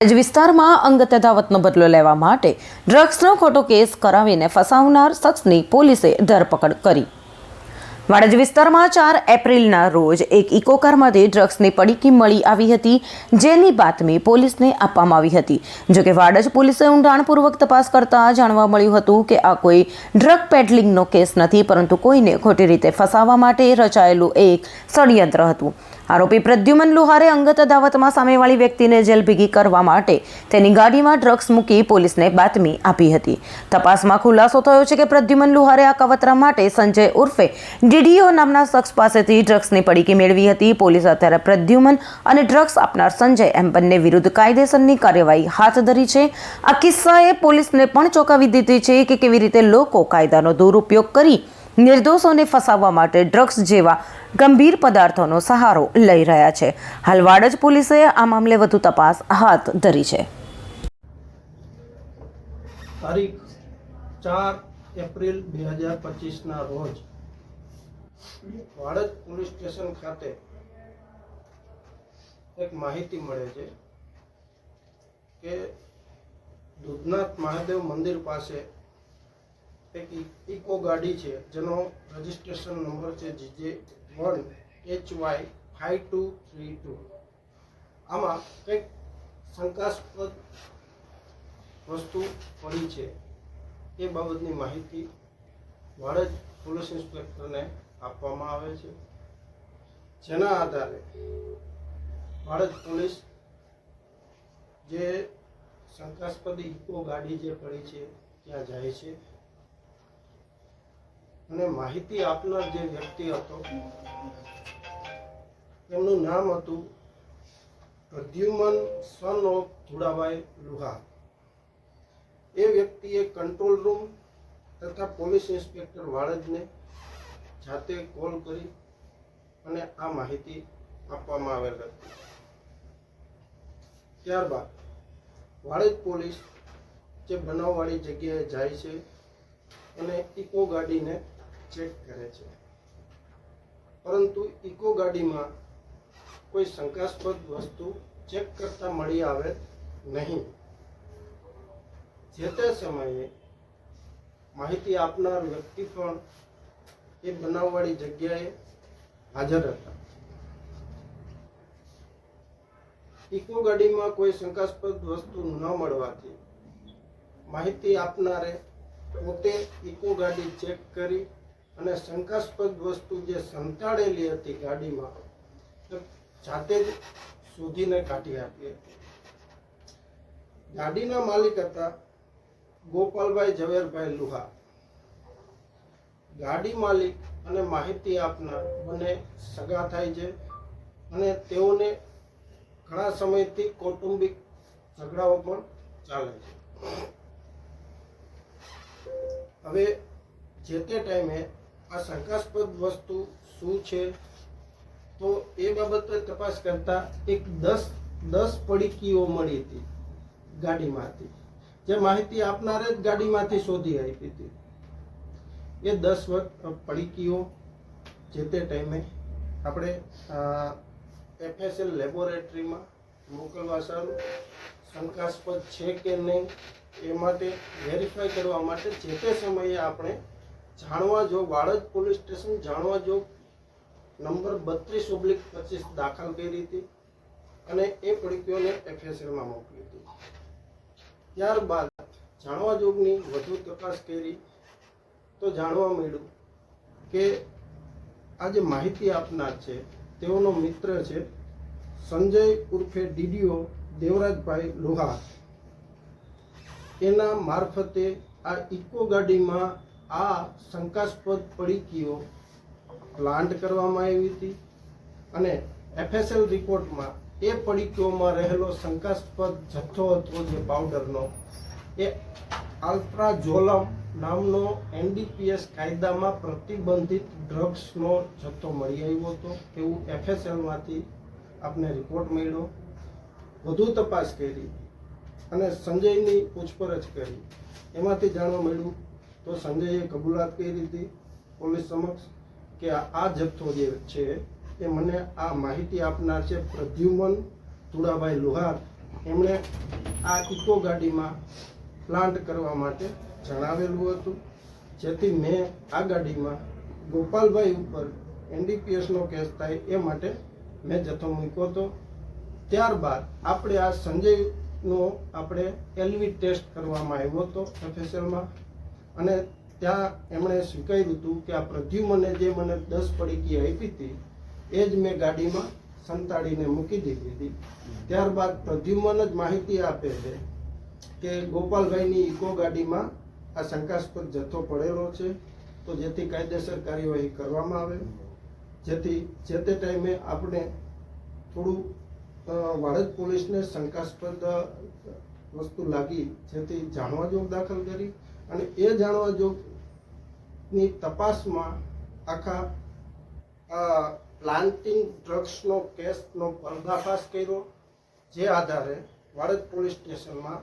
જ વિસ્તારમાં અંગત દાવતનો બદલો લેવા માટે ડ્રગ્સનો ખોટો કેસ કરાવીને ફસાવનાર શખ્સની પોલીસે ધરપકડ કરી. વાડજ વિસ્તારમાં ચાર એપ્રિલના રોજ એક ઇકોકારમાંથી ડ્રગ્સની પડીકી મળી આવી હતી, જેની બાતમી પોલીસને આપવામાં આવી હતી. જોકે વાડજ પોલીસે ઊંડાણપૂર્વક તપાસ કરતા જાણવા મળ્યું હતું કે આ કોઈ ડ્રગ પેડલિંગનો કેસ નથી, પરંતુ કોઈને ખોટી રીતે ફસાવવા માટે રચાયેલું એક ષડયંત્ર હતું. આરોપી પ્રદ્યુમન લુહારે અંગત અદાવતમાં સામેવાળી વ્યક્તિને જેલ ભેગી કરવા માટે તેની ગાડીમાં ડ્રગ્સ મૂકી પોલીસને બાતમી આપી હતી. તપાસમાં ખુલાસો થયો છે કે પ્રદ્યુમન લુહારે આ કવતરા માટે સંજય ઉર્ફે ડીડીઓ નામના શખ્સ પાસેથી ડ્રગ્સની પડીકી મેળવી હતી. પોલીસ અત્યારે પ્રદ્યુમન અને ડ્રગ્સ આપનાર સંજય એમ બંને વિરુદ્ધ કાયદેસરની કાર્યવાહી હાથ ધરી છે. આ કિસ્સાએ પોલીસને પણ ચોંકાવી દીધી છે કે કેવી રીતે લોકો કાયદાનો દુરુપયોગ કરી નિર્દોષોને ફસાવવા માટે ડ્રગ્સ જેવા ગંભીર પદાર્થોનો સહારો લઈ રહ્યા છે. હાલ વાડજ પોલીસે આ મામલે વધુ તપાસ હાથ ધરી છે. તારીખ ચાર એપ્રિલ બે હજાર પચીસના રોજ વાડજ પોલીસ સ્ટેશન ખાતે એક માહિતી મળે છે કે દૂધનાથ મહાદેવ મંદિર પાસે એક ઇકો ગાડી છે, જેનો રજિસ્ટ્રેશન નંબર છે GJ one H Y five two three two. આમાં કંઈક શંકાસ્પદ વસ્તુ પડી છે એ બાબતની માહિતી વાડજ પોલીસ ઇન્સ્પેક્ટરને આપવામાં આવે છે? જેના આધારે ભારત પોલીસ જે શંકાસ્પદ ઇકો ગાડી જે પડી છે, ત્યાં જાય છે. અને માહિતી આપનાર જે વ્યક્તિ હતો, એમનું નામ હતું પ્રદ્યુમન સન ઓફ ધુડાભાઈ લુહા એ વ્યક્તિએ કંટ્રોલ રૂમ તથા પોલીસ ઇન્સ્પેક્ટર વાળજને જાતે કોલ કરી અને આ માહિતી આપવામાં આવેલ હતી. ત્યારબાદ વાળજ પોલીસ જે બનાવવાળી જગ્યાએ જાય છે અને ઇકો ગાડીને ચેક કરે છે. પરંતુ ઇકો ગાડીમાં કોઈ શંકાસ્પદ વસ્તુ ચેક કરતા મળી આવે નહીં. જે તે સમયે માહિતી આપનાર વ્યક્તિ પણ એ બનાવવાળી જગ્યાએ હાજર હતા. ઇકો ગાડીમાં કોઈ શંકાસ્પદ વસ્તુ ન મળવાથી માહિતી આપનારે પોતે ઇકો ગાડી ચેક કરી અને શંકાસ્પદ વસ્તુ જે સંતાડેલી હતી ગાડીમાં જાતે જ શોધીને કાઢી આપી હતી. ગાડીના માલિક હતા ગોપાલભાઈ ઝવેરભાઈ લુહાર. ગાડી માલિક અને માહિતી આપનાર બંને સગા થાય છે અને તેઓને ઘણા સમયથી કૌટુંબિક ઝઘડાઓ પણ ચાલે છે. હવે જે તે ટાઈમે આ શંકાસ્પદ વસ્તુ શું છે તો એ બાબતે તપાસ કરતા એક દસ દસ પડીકીઓ મળી હતી ગાડીમાંથી. જે માહિતી આપનારે જ ગાડીમાંથી શોધી આપી હતી. એ દસ પડીકીઓ જે તે ટાઈમે આપણે એફએસએલ લેબોરેટરીમાં મોકલવા સારું. શંકાસ્પદ છે કે નહીં એ માટે વેરીફાઈ કરવા માટે જે તે સમયે આપણે જાણવા જો વાડજ પોલીસ સ્ટેશન જાણવા જો નંબર બત્રીસ ઓબ્લિક પચીસ દાખલ કરી હતી અને એ પડીકીઓને એફએસએલમાં મોકલી હતી. ત્યારબાદ જાણવા જોગની વધુ તપાસ કરી તો જાણવા મળ્યું કે આ જે માહિતી આપનાર છે, તેઓનો મિત્ર છે સંજય ઉર્ફે ડીડીઓ દેવરાજભાઈ લોહાર. એના મારફતે આ ઇકો ગાડીમાં આ શંકાસ્પદ પડીકીઓ પ્લાન્ટ કરવામાં આવી હતી અને એફએસએલ રિપોર્ટમાં એ પડીકીઓમાં રહેલો શંકાસ્પદ જથ્થો હતો જે પાવડરનો, એ આલ્ટ્રાઝોલમ નામનો એનડીપીએસ કાયદામાં પ્રતિબંધિત ડ્રગ્સનો જથ્થો મળી આવ્યો હતો. એવું એફએસએલમાંથી આપને રિપોર્ટ મળ્યો. વધુ તપાસ કરી અને સંજયની પૂછપરછ કરી. એમાંથી જાણવા મળ્યું તો સંજયે કબૂલાત કરી હતી પોલીસ સમક્ષ કે આ જથ્થો જે છે એ મને આ માહિતી આપનાર છે પ્રદ્યુમન તુડાભાઈ લુહાર. એમણે આ ઇકો ગાડીમાં પ્લાન્ટ કરવા માટે જણાવેલું હતું. જેથી મેં આ ગાડીમાં ગોપાલભાઈ ઉપર એનડીપીએસનો કેસ થાય એ માટે મેં જથ્થો મૂક્યો હતો. ત્યારબાદ આપણે આ સંજયનો આપણે એલવી ટેસ્ટ કરવામાં આવ્યો હતો એફએસએલમાં અને ત્યાં એમણે સ્વીકાર્યું હતું કે આ પ્રદ્યુમને જે મને દસ પડીકી આપી હતી, એ જ મેં ગાડીમાં સંતાડીને મૂકી દીધી હતી. ત્યારબાદ પ્રદ્યુમન જ માહિતી આપે છે કે ગોપાલભાઈની ઇકો ગાડીમાં આ શંકાસ્પદ જથ્થો પડેલો છે, તો જેથી કાયદેસર કાર્યવાહી કરવામાં આવે. જેથી, જે તે ટાઈમે આપણે થોડું વાડજ પોલીસને શંકાસ્પદ વસ્તુ લાગી, જેથી જાણવા જોગ દાખલ કરી અને એ જાણવા જોગની તપાસમાં આખા પ્લાન્ટિંગ ડ્રગ્સનો કેસનો પર્દાફાશ કર્યો, જે આધારે વાડજ પોલીસ સ્ટેશનમાં